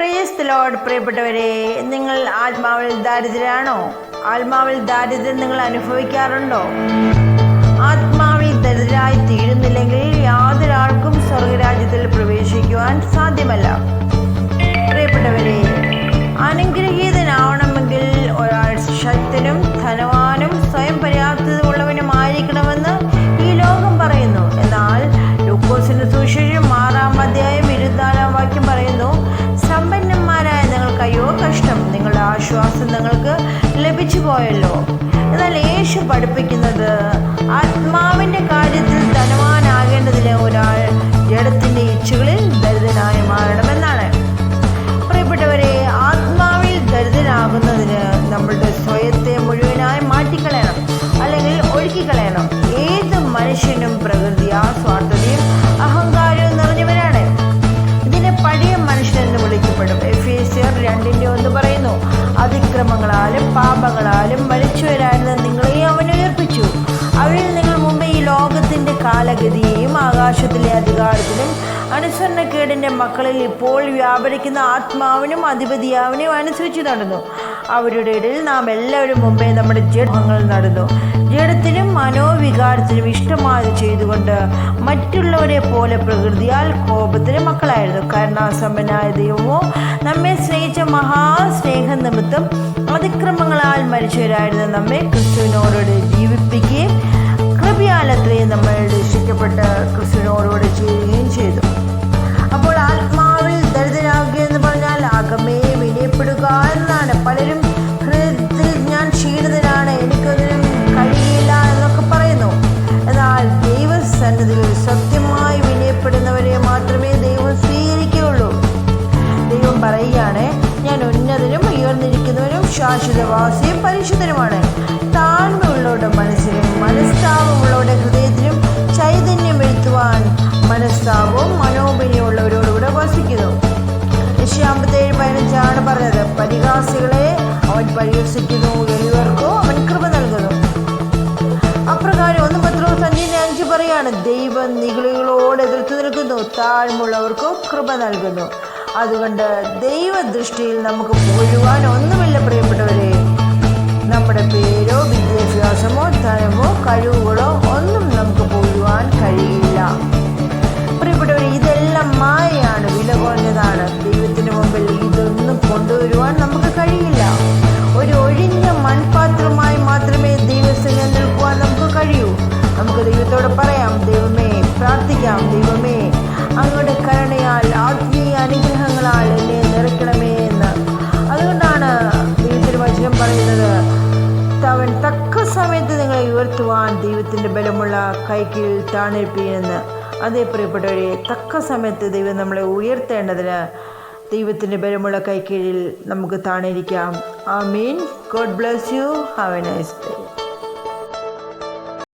Praise load പ്രിയപ്പെട്ടവരെ നിങ്ങൾ ആത്മാവിൽ ദാരിദ്ര്യരാണോ? ആത്മാവിൽ ദാരിദ്ര്യം നിങ്ങൾ അനുഭവിക്കാറുണ്ടോ? ആത്മാവിൽ ദരിദ്രരായി തീരുന്നില്ലെങ്കിൽ യാതൊരാൾക്കും സ്വർഗരാജ്യത്തിൽ പ്രവേശിക്കുവാൻ സാധ്യമല്ല. ആശ്വാസം നിങ്ങൾക്ക് ലഭിച്ചു പോയല്ലോ എന്നാൽ യേശു പഠിപ്പിക്കുന്നത് ആത്മാവിന്റെ കാര്യത്തിൽ ധനവാനാകേണ്ടതിന് ഒരാൾ ജഡത്തിന്റെ ഇച്ഛകളിൽ ദരിദ്രനായി മാറണമെന്നാണ്. പ്രിയപ്പെട്ടവരെ ആത്മാവിൽ ദരിദ്രനാകുന്നതിന് നമ്മളുടെ സ്വയത്തെ മുഴുവനായി മാറ്റിക്കളയണം അല്ലെങ്കിൽ ഒഴുക്കിക്കളയണം. ഏത് മനുഷ്യനും പ്രകൃതി ആ അഹങ്കാരവും അതിക്രമങ്ങളാലും പാപങ്ങളാലും മരിച്ചവരായിരുന്ന നിങ്ങളെ അവൻ ഉയർപ്പിച്ചു അവരിൽ നിങ്ങൾ മുമ്പ് ഈ ലോകത്തിന്റെ കാലഗതിയെയും ആകാശത്തിലെ അധികാരത്തിലും അനുസരണക്കേടിന്റെ മക്കളിൽ ഇപ്പോൾ വ്യാപരിക്കുന്ന ആത്മാവിനും അധിപതിയാവിനും അനുസരിച്ച് നടന്നു. അവരുടെ ഇടയിൽ നാം എല്ലാവരും മുമ്പേ നമ്മുടെ ജഡങ്ങൾ നടന്നു. ജഡത്തിനും മനോവികാരത്തിനും ഇഷ്ടമായത് ചെയ്തുകൊണ്ട് മറ്റുള്ളവരെ പോലെ പ്രകൃതിയാൽ കോപത്തിന് മക്കളായിരുന്നു. കരുണാസമ്പന്നായ ദൈവമോ മരിച്ചവരായിരുന്ന നമ്മെ ക്രിസ്തുവിനോടുകൂടി ജീവിപ്പിക്കുകയും കൃപയാലത്രയും നമ്മൾ രക്ഷിക്കപ്പെട്ട് ക്രിസ്തുവിനോടുകൂടി ചെയ്യുകയും ചെയ്തു. അപ്പോൾ ആത്മാവിൽ ദരിദ്രനാകുക എന്ന് പറഞ്ഞാൽ അകമേ വിനയപ്പെടുക എന്നാണ് പലരും ഹൃദയത്തിൽ ഞാൻ ക്ഷീണിതനാണ് എനിക്കൊന്നിനും കഴിയില്ല എന്നൊക്കെ പറയുന്നു. എന്നാൽ ദൈവസന്നിധിയിൽ സത്യമായി വിനയപ്പെടുന്നവരെ മാത്രമേ ദൈവം സ്വീകരിക്കുകയുള്ളൂ. ദൈവം പറയുകയാണ് ഞാൻ ഉയർന്നിരിക്കുന്നവരും ശാശ്വതവാസിയും പരിശുദ്ധനുമാണ് താഴ്മയുള്ളവരുടെ മനസ്സിലും മനസ്താപമുള്ളവരുടെ ഹൃദയത്തിലും ചൈതന്യം വരുത്തുവാൻ മനസ്താപവും മനോബലിയുള്ളവരോടുകൂടെ വസിക്കുന്നു. ലക്ഷ്യാമ്പത്തേഴ് പതിനഞ്ചാണ് പറഞ്ഞത് പരിഹാസികളെ അവൻ പരിഹസിക്കുന്നു എളിയവർക്കോ അവൻ കൃപ നൽകുന്നു. അപ്രകാരം ഒന്ന് പത്രോസ് അഞ്ചിന്റെ അഞ്ച് പറയാണ് ദൈവം നിഗളികളോട് എതിർത്ത് നിൽക്കുന്നു താഴ്മുള്ളവർക്കോ കൃപ നൽകുന്നു. അതുകൊണ്ട് ദൈവദൃഷ്ടിയിൽ നമുക്ക് ഒന്നുമില്ല അവൻ തക്ക സമയത്ത് നിങ്ങളെ ഉയർത്തുവാൻ ദൈവത്തിന്റെ ബലമുള്ള കൈക്കീഴിൽ താണേൽപ്പിയെന്ന് അതേ പ്രിയപ്പെട്ടവരെ തക്ക സമയത്ത് ദൈവം നമ്മളെ ഉയർത്തേണ്ടതിന് ദൈവത്തിന്റെ ബലമുള്ള കൈക്കീഴിൽ നമുക്ക് താണിരിക്കാം amen God bless you. Have a nice day.